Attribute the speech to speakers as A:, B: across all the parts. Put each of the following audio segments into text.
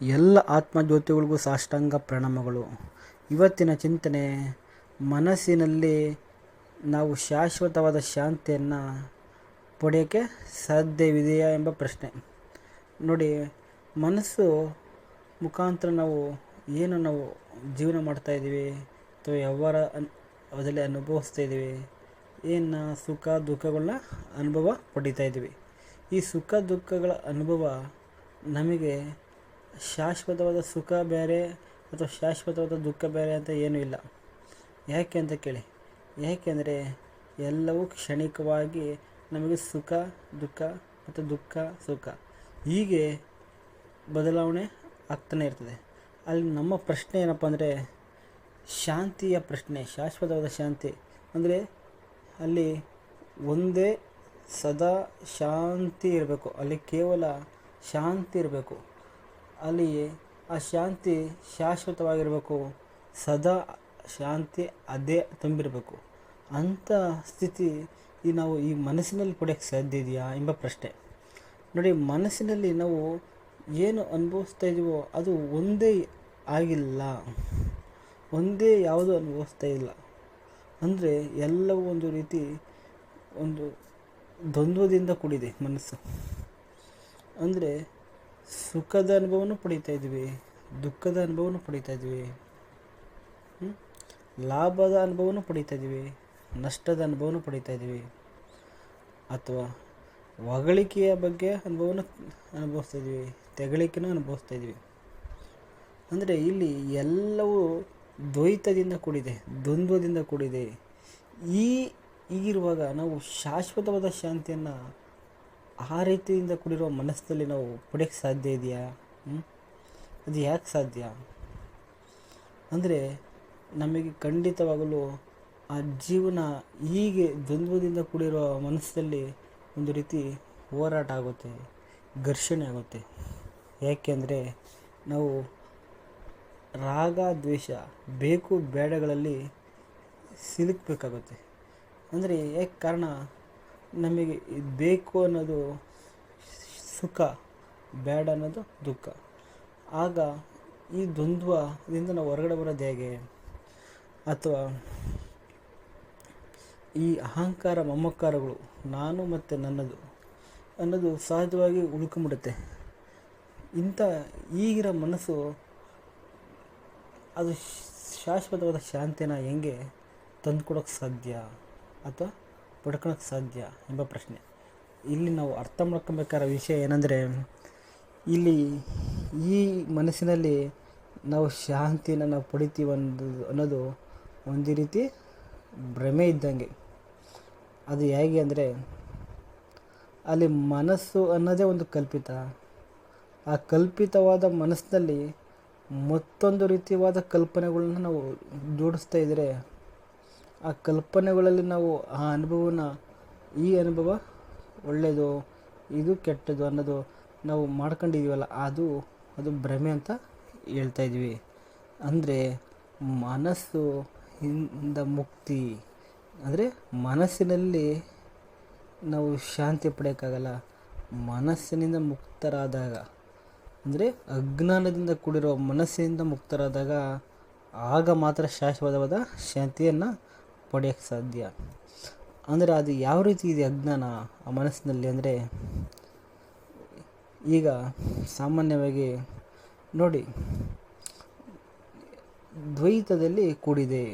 A: ಎಲ್ಲ ಆತ್ಮಜ್ಯೋತಿಗಳಿಗೂ ಸಾಷ್ಟಾಂಗ ಪ್ರಣಾಮಗಳು. ಇವತ್ತಿನ ಚಿಂತನೆ, ಮನಸ್ಸಿನಲ್ಲಿ ನಾವು ಶಾಶ್ವತವಾದ ಶಾಂತಿಯನ್ನು ಪಡೆಯೋಕ್ಕೆ ಸಾಧ್ಯವಿದೆಯಾ ಎಂಬ ಪ್ರಶ್ನೆ. ನೋಡಿ, ಮನಸ್ಸು ಮುಖಾಂತರ ನಾವು ಏನು ನಾವು ಜೀವನ ಮಾಡ್ತಾಯಿದ್ದೀವಿ ಅಥವಾ ವ್ಯವಹಾರ ಅದರಲ್ಲಿ ಅನುಭವಿಸ್ತಾ ಇದ್ದೀವಿ, ಏನು ಸುಖ ದುಃಖಗಳನ್ನ ಅನುಭವ ಪಡಿತಾ ಇದ್ದೀವಿ. ಈ ಸುಖ ದುಃಖಗಳ ಅನುಭವ ನಮಗೆ ಶಾಶ್ವತವಾದ ಸುಖ ಬೇರೆ ಅಥವಾ ಶಾಶ್ವತವಾದ ದುಃಖ ಬೇರೆ ಅಂತ ಏನೂ ಇಲ್ಲ. ಯಾಕೆ ಅಂತ ಕೇಳಿ. ಏಕೆಂದರೆ ಎಲ್ಲವೂ ಕ್ಷಣಿಕವಾಗಿ ನಮಗೆ ಸುಖ, ದುಃಖ ಮತ್ತು ದುಃಖ, ಸುಖ. ಹೀಗೆ ಬದಲಾವಣೆ ಆಗ್ತಾನೆ ಇರ್ತದೆ. ಅಲ್ಲಿ ನಮ್ಮ ಪ್ರಶ್ನೆ ಏನಪ್ಪ ಅಂದರೆ ಶಾಂತಿಯ ಪ್ರಶ್ನೆ, ಶಾಶ್ವತವಾದ ಶಾಂತಿ. ಅಂದರೆ ಅಲ್ಲಿ ಒಂದೇ ಸದಾ ಶಾಂತಿ ಇರಬೇಕು. ಅಲ್ಲಿ ಕೇವಲ ಶಾಂತಿ ಇರಬೇಕು. ಅಲ್ಲಿ ಆ ಶಾಂತಿ ಶಾಶ್ವತವಾಗಿರಬೇಕು. ಸದಾ ಶಾಂತಿ ಅದೇ ತುಂಬಿರಬೇಕು. ಅಂಥ ಸ್ಥಿತಿ ಈ ನಾವು ಈ ಮನಸ್ಸಿನಲ್ಲಿ ಪಡೆಯೋಕ್ಕೆ ಸಾಧ್ಯ ಇದೆಯಾ ಎಂಬ ಪ್ರಶ್ನೆ. ನೋಡಿ, ಮನಸ್ಸಿನಲ್ಲಿ ನಾವು ಏನು ಅನುಭವಿಸ್ತಾ ಇದೀವೋ ಅದು ಒಂದೇ ಆಗಿಲ್ಲ. ಒಂದೇ ಯಾವುದೂ ಅನುಭವಿಸ್ತಾ ಇಲ್ಲ. ಅಂದರೆ ಎಲ್ಲವೂ ಒಂದು ರೀತಿ ಒಂದು ದ್ವಂದ್ವದಿಂದ ಕೂಡಿದೆ ಮನಸ್ಸು. ಅಂದರೆ ಸುಖದ ಅನುಭವನೂ ಪಡೀತಾ ಇದ್ವಿ, ದುಃಖದ ಅನುಭವನೂ ಪಡೀತಾ ಇದ್ವಿ. ಲಾಭದ ಅನುಭವನೂ ಪಡೀತಾ ಇದ್ವಿ, ನಷ್ಟದ ಅನುಭವನೂ ಪಡೀತಾ ಇದ್ದೀವಿ ಅಥವಾ ಹೊಗಳಿಕೆಯ ಬಗ್ಗೆ ಅನುಭವನ ಅನುಭವಿಸ್ತಾ ಇದ್ವಿ, ತೆಗಳಿಕೆನೂ ಅನುಭವಿಸ್ತಾ ಇದ್ವಿ. ಅಂದರೆ ಇಲ್ಲಿ ಎಲ್ಲವೂ ದ್ವೈತದಿಂದ ಕೂಡಿದೆ, ದ್ವಂದ್ವದಿಂದ ಕೂಡಿದೆ. ಈ ಈಗಿರುವಾಗ ನಾವು ಶಾಶ್ವತವಾದ ಶಾಂತಿಯನ್ನು ಆ ರೀತಿಯಿಂದ ಕೂಡಿರೋ ಮನಸ್ಸಲ್ಲಿ ನಾವು ಪಡೆಯೋಕ್ಕೆ ಸಾಧ್ಯ ಇದೆಯಾ? ಅದು ಯಾಕೆ ಸಾಧ್ಯ? ಅಂದರೆ ನಮಗೆ ಖಂಡಿತವಾಗಲೂ ಆ ಜೀವನ ಹೀಗೆ ದ್ವಂದ್ವದಿಂದ ಕೂಡಿರೋ ಮನಸ್ಸಲ್ಲಿ ಒಂದು ರೀತಿ ಹೋರಾಟ ಆಗುತ್ತೆ, ಘರ್ಷಣೆ ಆಗುತ್ತೆ. ಯಾಕೆಂದರೆ ನಾವು ರಾಗ, ದ್ವೇಷ, ಬೇಕು, ಬೇಡಗಳಲ್ಲಿ ಸಿಲುಕಬೇಕಾಗುತ್ತೆ. ಅಂದರೆ ಯಾಕೆ ಕಾರಣ? ನಮಗೆ ಬೇಕು ಅನ್ನೋದು ಸುಖ, ಬೇಡ ಅನ್ನೋದು ದುಃಖ. ಆಗ ಈ ದ್ವಂದ್ವದಿಂದ ನಾವು ಹೊರಗಡೆ ಬರೋದು ಹೇಗೆ? ಅಥವಾ ಈ ಅಹಂಕಾರ, ಮಮಕಾರಗಳು ನಾನು ಮತ್ತು ನನ್ನದು ಅನ್ನೋದು ಸಹಜವಾಗಿ ಉಳ್ಕೊಂಬಿಡುತ್ತೆ ಇಂಥ ಈಗಿರೋ ಮನಸ್ಸು ಅದು ಶಾಶ್ವತವಾದ ಶಾಂತಿನ ಹೆಂಗೆ ತಂದುಕೊಡೋಕ್ಕೆ ಸಾಧ್ಯ? ಅಥವಾ ಪಡ್ಕೊಳಕ್ಕೆ ಸಾಧ್ಯ ಎಂಬ ಪ್ರಶ್ನೆ. ಇಲ್ಲಿ ನಾವು ಅರ್ಥ ಮಾಡ್ಕೊಬೇಕಾದ ವಿಷಯ ಏನಂದರೆ, ಇಲ್ಲಿ ಈ ಮನಸ್ಸಿನಲ್ಲಿ ನಾವು ಶಾಂತಿನ ನಾವು ಪಡಿತೀವಿ ಅನ್ನೋದು ಅನ್ನೋದು ಒಂದು ರೀತಿ ಭ್ರಮೆ ಇದ್ದಂಗೆ. ಅದು ಹೇಗೆ ಅಂದರೆ, ಅಲ್ಲಿ ಮನಸ್ಸು ಅನ್ನೋದೇ ಒಂದು ಕಲ್ಪಿತ. ಆ ಕಲ್ಪಿತವಾದ ಮನಸ್ಸಿನಲ್ಲಿ ಮತ್ತೊಂದು ರೀತಿಯಾದ ಕಲ್ಪನೆಗಳನ್ನ ನಾವು ಜೋಡಿಸ್ತಾ ಇದ್ದರೆ ಆ ಕಲ್ಪನೆಗಳಲ್ಲಿ ನಾವು ಆ ಅನುಭವನ, ಈ ಅನುಭವ ಒಳ್ಳೆಯದು, ಇದು ಕೆಟ್ಟದು ಅನ್ನೋದು ನಾವು ಮಾಡ್ಕೊಂಡಿದ್ದೀವಲ್ಲ ಅದು ಅದು ಭ್ರಮೆ ಅಂತ ಹೇಳ್ತಾ ಇದ್ವಿ ಅಂದರೆ ಮನಸ್ಸು ಇಂದ ಮುಕ್ತಿ, ಅಂದರೆ ಮನಸ್ಸಿನಲ್ಲಿ ನಾವು ಶಾಂತಿ ಪಡೆಯೋಕ್ಕಾಗಲ್ಲ. ಮನಸ್ಸಿನಿಂದ ಮುಕ್ತರಾದಾಗ, ಅಂದರೆ ಅಜ್ಞಾನದಿಂದ ಕೂಡಿರೋ ಮನಸ್ಸಿನಿಂದ ಮುಕ್ತರಾದಾಗ, ಆಗ ಮಾತ್ರ ಶಾಶ್ವತವಾದ ಶಾಂತಿಯನ್ನು ಪಡೆಯೋಕ್ಕೆ ಸಾಧ್ಯ? ಅಂದರೆ ಅದು ಯಾವ ರೀತಿ ಇದೆ ಅಜ್ಞಾನ ಆ ಮನಸ್ಸಿನಲ್ಲಿ ಅಂದರೆ ಈಗ ಸಾಮಾನ್ಯವಾಗಿ ನೋಡಿ, ದ್ವೈತದಲ್ಲಿ ಕೂಡಿದೆ.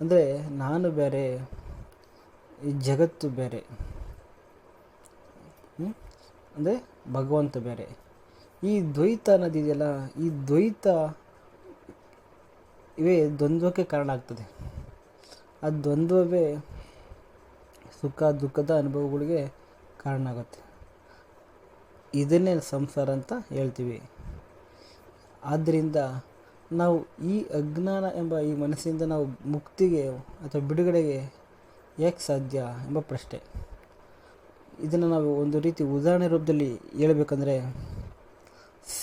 A: ಅಂದರೆ ನಾನು ಬೇರೆ, ಈ ಜಗತ್ತು ಬೇರೆ. ಅಂದರೆ ಭಗವಂತ ಬೇರೆ. ಈ ದ್ವೈತ ಅನ್ನೋದಿದೆಯಲ್ಲ ಈ ದ್ವೈತ ಇವೇ ದ್ವಂದ್ವಕ್ಕೆ ಕಾರಣ ಆಗ್ತದೆ. ಆ ದ್ವಂದ್ವವೇ ಸುಖ, ದುಃಖದ ಅನುಭವಗಳಿಗೆ ಕಾರಣ ಆಗುತ್ತೆ ಇದನ್ನೇ ಸಂಸಾರ ಅಂತ ಹೇಳ್ತೀವಿ. ಆದ್ದರಿಂದ ನಾವು ಈ ಅಜ್ಞಾನ ಎಂಬ ಈ ಮನಸ್ಸಿಂದ ನಾವು ಮುಕ್ತಿಗೆ ಅಥವಾ ಬಿಡುಗಡೆಗೆ ಯಾಕೆ ಸಾಧ್ಯ ಎಂಬ ಪ್ರಶ್ನೆ. ಇದನ್ನು ನಾವು ಒಂದು ರೀತಿ ಉದಾಹರಣೆ ರೂಪದಲ್ಲಿ ಹೇಳಬೇಕಂದ್ರೆ,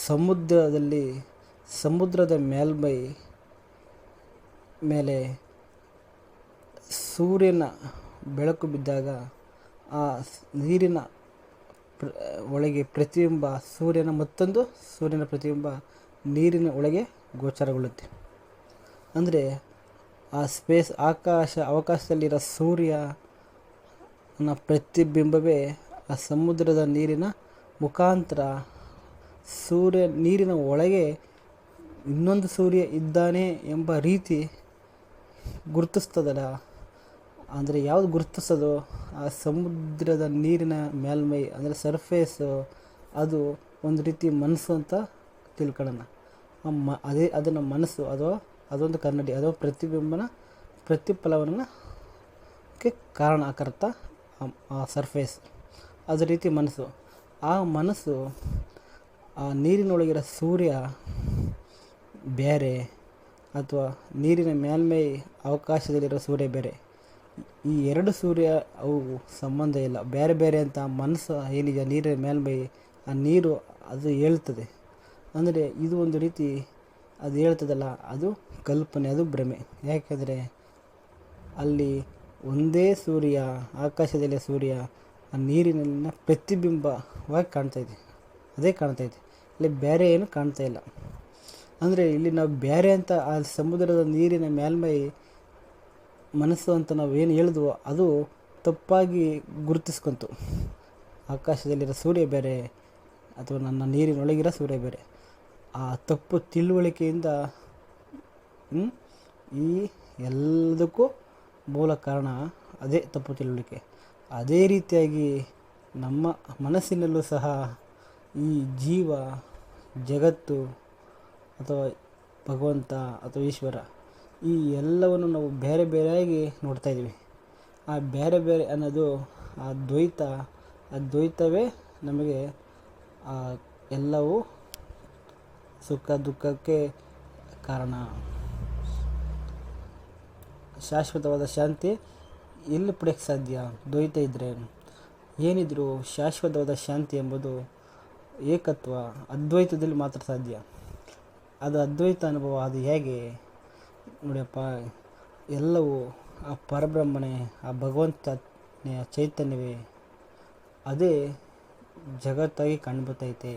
A: ಸಮುದ್ರದಲ್ಲಿ ಸಮುದ್ರದ ಮೇಲ್ಮೈ ಮೇಲೆ ಸೂರ್ಯನ ಬೆಳಕು ಬಿದ್ದಾಗ ಆ ನೀರಿನ ಪ್ರ, ಒಳಗೆ ಪ್ರತಿಬಿಂಬ ಸೂರ್ಯನ ಮತ್ತೊಂದು ಸೂರ್ಯನ ಪ್ರತಿಬಿಂಬ ನೀರಿನ ಒಳಗೆ ಗೋಚರಗೊಳ್ಳುತ್ತೆ. ಅಂದರೆ ಆ ಸ್ಪೇಸ್, ಆಕಾಶ, ಅವಕಾಶದಲ್ಲಿರೋ ಸೂರ್ಯನ ಪ್ರತಿಬಿಂಬವೇ ಆ ಸಮುದ್ರದ ನೀರಿನ ಮುಖಾಂತರ ಸೂರ್ಯ, ನೀರಿನ ಒಳಗೆ ಇನ್ನೊಂದು ಸೂರ್ಯ ಇದ್ದಾನೆ ಎಂಬ ರೀತಿ ಗುರುತಿಸ್ತದಲ್ಲ. ಅಂದರೆ ಯಾವುದು ಗುರುತಿಸೋದು? ಆ ಸಮುದ್ರದ ನೀರಿನ ಮೇಲ್ಮೈ ಅಂದರೆ ಸರ್ಫೇಸು ಅದು ಒಂದು ರೀತಿ ಮನಸ್ಸು ಅಂತ ತಿಳ್ಕೊಳ್ಳೋಣ. ಮ, ಅದೇ ಅದನ್ನು ಮನಸ್ಸು, ಅದು, ಅದೊಂದು ಕನ್ನಡಿ, ಅದು ಪ್ರತಿಬಿಂಬನ ಪ್ರತಿಫಲವನ್ನು ಕ್ಕೆ ಕಾರಣ ಆಕರ್ತ ಆ ಸರ್ಫೇಸ್ ಅದೇ ರೀತಿ ಮನಸ್ಸು. ಆ ಮನಸ್ಸು, ಆ ನೀರಿನೊಳಗಿರೋ ಸೂರ್ಯ ಬೇರೆ, ಅಥವಾ ನೀರಿನ ಮೇಲ್ಮೈ ಅವಕಾಶದಲ್ಲಿರೋ ಸೂರ್ಯ ಬೇರೆ. ಈ ಎರಡು ಸೂರ್ಯ ಅವು ಸಂಬಂಧ ಇಲ್ಲ. ಬೇರೆ ಬೇರೆ ಅಂತ ಮನಸ್ಸು, ಏನಿದೆ ನೀರಿನ ಮೇಲ್ಮೈ, ಆ ನೀರು ಅದು ಹೇಳ್ತದೆ. ಅಂದರೆ ಇದು ಒಂದು ರೀತಿ ಅದು ಹೇಳ್ತದಲ್ಲ, ಅದು ಕಲ್ಪನೆ, ಅದು ಭ್ರಮೆ. ಯಾಕೆಂದರೆ ಅಲ್ಲಿ ಒಂದೇ ಸೂರ್ಯ, ಆಕಾಶದಲ್ಲಿ ಸೂರ್ಯ, ಆ ನೀರಿನಲ್ಲಿನ ಪ್ರತಿಬಿಂಬವಾಗಿ ಕಾಣ್ತಾ ಇದೆ. ಅದೇ ಕಾಣ್ತಾ ಇದೆ. ಇಲ್ಲಿ ಬೇರೆ ಏನು ಕಾಣ್ತಾ ಇಲ್ಲ. ಅಂದರೆ ಇಲ್ಲಿ ನಾವು ಬೇರೆ ಅಂತ, ಆ ಸಮುದ್ರದ ನೀರಿನ ಮೇಲ್ಮೈ ಮನಸ್ಸು ಅಂತ ನಾವು ಏನು ಹೇಳಿದ್ವೋ ಅದು ತಪ್ಪಾಗಿ ಗುರುತಿಸ್ಕೊಂತು. ಆಕಾಶದಲ್ಲಿರೋ ಸೂರ್ಯ ಬೇರೆ ಅಥವಾ ನನ್ನ ನೀರಿನೊಳಗಿರೋ ಸೂರ್ಯ ಬೇರೆ. ಆ ತಪ್ಪು ತಿಳುವಳಿಕೆಯಿಂದ ಈ ಎಲ್ಲದಕ್ಕೂ ಮೂಲ ಕಾರಣ ಅದೇ ತಪ್ಪು ತಿಳುವಳಿಕೆ. ಅದೇ ರೀತಿಯಾಗಿ ನಮ್ಮ ಮನಸ್ಸಿನಲ್ಲೂ ಸಹ ಈ ಜೀವ, ಜಗತ್ತು ಅಥವಾ ಭಗವಂತ ಅಥವಾ ಈಶ್ವರ ಈ ಎಲ್ಲವನ್ನು ನಾವು ಬೇರೆ ಬೇರೆಯಾಗಿ ನೋಡ್ತಾ ಇದ್ದೀವಿ. ಆ ಬೇರೆ ಬೇರೆ ಅನ್ನೋದು ಆ ದ್ವೈತ, ಆ ದ್ವೈತವೇ ನಮಗೆ ಆ ಎಲ್ಲವೂ ಸುಖ ದುಃಖಕ್ಕೆ ಕಾರಣ. ಶಾಶ್ವತವಾದ ಶಾಂತಿ ಎಲ್ಲಿ ಪಡೆಯೋಕ್ಕೆ ಸಾಧ್ಯ. ದ್ವೈತ ಇದ್ದರೆ ಏನಿದ್ರು ಶಾಶ್ವತವಾದ ಶಾಂತಿ ಎಂಬುದು ಏಕತ್ವ. ಅದ್ವೈತದಲ್ಲಿ ಮಾತ್ರ ಸಾಧ್ಯ. ಅದು ಅದ್ವೈತ ಅನುಭವ ಅದು ಹೇಗೆ? ನೋಡಿಯಪ್ಪ, ಎಲ್ಲವೂ ಆ ಪರಬ್ರಹ್ಮನೇ, ಆ ಭಗವಂತ ಚೈತನ್ಯವೇ. ಅದೇ ಜಗತ್ತಾಗಿ ಕಂಡುಬರ್ತೈತೆ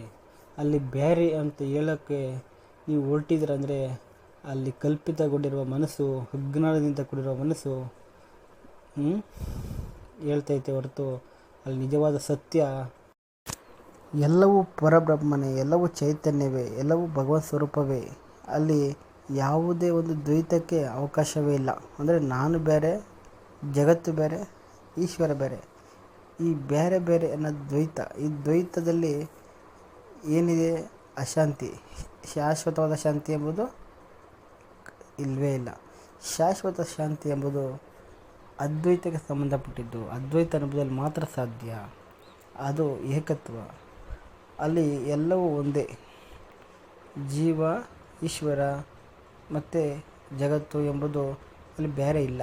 A: ಅಲ್ಲಿ ಬೇರೆ ಅಂತ ಹೇಳೋಕ್ಕೆ ನೀವು ಹೊರಟಿದ್ರಂದರೆ, ಅಲ್ಲಿ ಕಲ್ಪಿತಗೊಂಡಿರುವ ಮನಸ್ಸು ಅಜ್ಞಾನದಿಂದ ಕೂಡಿರುವ ಮನಸ್ಸು? ಹೇಳ್ತೈತೆ ಹೊರತು ಅಲ್ಲಿ ನಿಜವಾದ ಸತ್ಯ. ಎಲ್ಲವೂ ಪರಬ್ರಹ್ಮನೇ, ಎಲ್ಲವೂ ಚೈತನ್ಯವೇ, ಎಲ್ಲವೂ ಭಗವತ್ ಸ್ವರೂಪವೇ. ಅಲ್ಲಿ ಯಾವುದೇ ಒಂದು ದ್ವೈತಕ್ಕೆ ಅವಕಾಶವೇ ಇಲ್ಲ. ಅಂದರೆ ನಾನು ಬೇರೆ, ಜಗತ್ತು ಬೇರೆ, ಈಶ್ವರ ಬೇರೆ. ಈ ಬೇರೆ ಬೇರೆ ಅನ್ನೋ ದ್ವೈತ, ಈ ದ್ವೈತದಲ್ಲಿ ಏನಿದೆ? ಅಶಾಂತಿ. ಶಾಶ್ವತವಾದ ಶಾಂತಿ ಎಂಬುದು ಇಲ್ಲವೇ ಇಲ್ಲ. ಶಾಶ್ವತ ಶಾಂತಿ ಎಂಬುದು ಅದ್ವೈತಕ್ಕೆ ಸಂಬಂಧಪಟ್ಟಿದ್ದು. ಅದ್ವೈತ ಅನ್ನೋದ್ರಲ್ಲಿ ಮಾತ್ರ ಸಾಧ್ಯ. ಅದು ಏಕತ್ವ. ಅಲ್ಲಿ ಎಲ್ಲವೂ ಒಂದೇ. ಜೀವ, ಈಶ್ವರ ಮತ್ತು ಜಗತ್ತು ಎಂಬುದು ಅಲ್ಲಿ ಬೇರೆ ಇಲ್ಲ.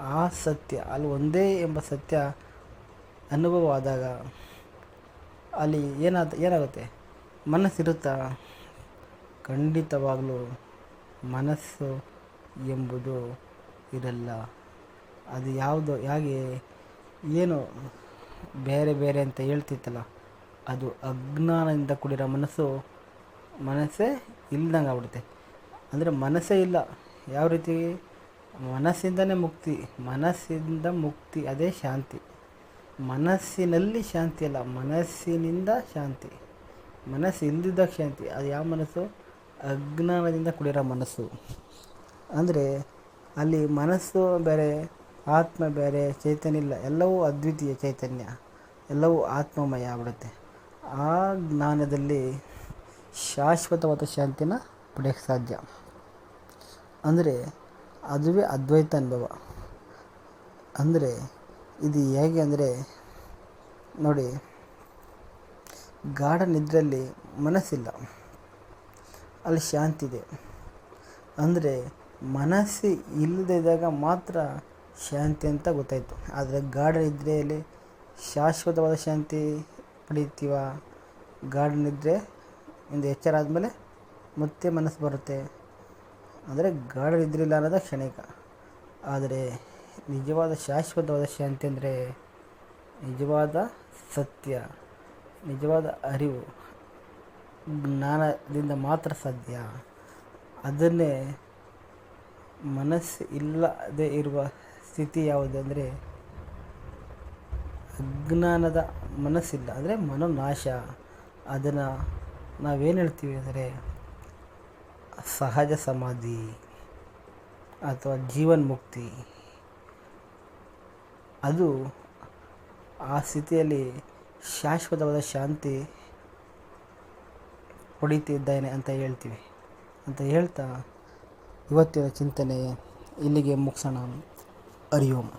A: ಆ ಸತ್ಯ, ಅಲ್ಲಿ ಒಂದೇ ಎಂಬ ಸತ್ಯ ಅನುಭವ ಆದಾಗ ಅಲ್ಲಿ ಏನಾದ, ಏನಾಗುತ್ತೆ? ಮನಸ್ಸಿರುತ್ತಾ? ಖಂಡಿತವಾಗಲೂ ಮನಸ್ಸು ಎಂಬುದು ಇರಲ್ಲ. ಅದು ಯಾವುದು, ಹೇಗೆ ಏನು ಬೇರೆ ಬೇರೆ ಅಂತ ಹೇಳ್ತಿತ್ತಲ್ಲ, ಅದು ಅಜ್ಞಾನದಿಂದ ಕೂಡಿರೋ ಮನಸ್ಸು ಮನಸ್ಸೇ ಇಲ್ದಂಗೆ ಆಗ್ಬಿಡುತ್ತೆ ಅಂದರೆ ಮನಸ್ಸೇ ಇಲ್ಲ. ಯಾವ ರೀತಿ? ಮನಸ್ಸಿಂದನೇ ಮುಕ್ತಿ. ಮನಸ್ಸಿಂದ ಮುಕ್ತಿ, ಅದೇ ಶಾಂತಿ. ಮನಸ್ಸಿನಲ್ಲಿ ಶಾಂತಿ ಅಲ್ಲ, ಮನಸ್ಸಿನಿಂದ ಶಾಂತಿ. ಮನಸ್ಸು ಶಾಂತಿ. ಅದು ಯಾವ ಮನಸ್ಸು? ಅಜ್ಞಾನದಿಂದ ಕೂಡಿರೋ ಮನಸ್ಸು. ಅಂದರೆ ಅಲ್ಲಿ ಮನಸ್ಸು ಬೇರೆ, ಆತ್ಮ ಬೇರೆ, ಚೈತನ್ಯ ಇಲ್ಲ. ಎಲ್ಲವೂ ಅದ್ವಿತೀಯ ಚೈತನ್ಯ. ಎಲ್ಲವೂ ಆತ್ಮಮಯ ಆಗ್ಬಿಡುತ್ತೆ. ಆ ಜ್ಞಾನದಲ್ಲಿ ಶಾಶ್ವತವಾದ ಶಾಂತಿನ ಪಡೆಯೋಕ್ಕೆ ಸಾಧ್ಯ. ಅಂದರೆ ಅದುವೇ ಅದ್ವೈತ ಅನುಭವ. ಅಂದರೆ ಇದು ಹೇಗೆ ಅಂದರೆ ನೋಡಿ, ಗಾಢ ನಿದ್ರೆಯಲ್ಲಿ ಮನಸ್ಸಿಲ್ಲ. ಅಲ್ಲಿ ಶಾಂತಿ ಇದೆ. ಅಂದರೆ ಮನಸ್ಸು ಇಲ್ಲದೆ ಇದ್ದಾಗ ಮಾತ್ರ ಶಾಂತಿ ಅಂತ ಗೊತ್ತಾಯಿತು. ಆದರೆ ಗಾಢ ನಿದ್ರೆಯಲ್ಲಿ ಶಾಶ್ವತವಾದ ಶಾಂತಿ ಪಡೀತೀವ ಗಾಢ ನಿದ್ರೆ ಒಂದು ಎಚ್ಚರ ಆದಮೇಲೆ ಮತ್ತೆ ಮನಸ್ಸು ಬರುತ್ತೆ. ಅಂದರೆ ಗಾಢ ಅನ್ನೋದು ಕ್ಷಣಿಕ. ಆದರೆ ನಿಜವಾದ ಶಾಶ್ವತವಾದ ಶಾಂತಿ ಅಂದರೆ ನಿಜವಾದ ಸತ್ಯ, ನಿಜವಾದ ಅರಿವು, ಜ್ಞಾನದಿಂದ ಮಾತ್ರ ಸಾಧ್ಯ. ಅದನ್ನೇ ಮನಸ್ಸು ಇಲ್ಲದೆ ಇರುವ ಸ್ಥಿತಿ ಯಾವುದು ಅಂದರೆ ಅಜ್ಞಾನದ ಮನಸ್ಸಿಲ್ಲ, ಅಂದರೆ ಮನೋನಾಶ. ಅದನ್ನು ನಾವೇನು ಹೇಳ್ತೀವಿ ಅಂದರೆ ಸಹಜ ಸಮಾಧಿ ಅಥವಾ ಜೀವನ್ಮುಕ್ತಿ ಅದು ಆ ಸ್ಥಿತಿಯಲ್ಲಿ ಶಾಶ್ವತವಾದ ಶಾಂತಿ ಹೊಡಿತಿದ್ದೇನೆ ಅಂತ ಹೇಳ್ತೀವಿ. ಅಂತ ಹೇಳ್ತಾ ಇವತ್ತಿನ ಚಿಂತನೆ ಇಲ್ಲಿಗೆ ಮುಗಿಸೋಣ. ಓಂ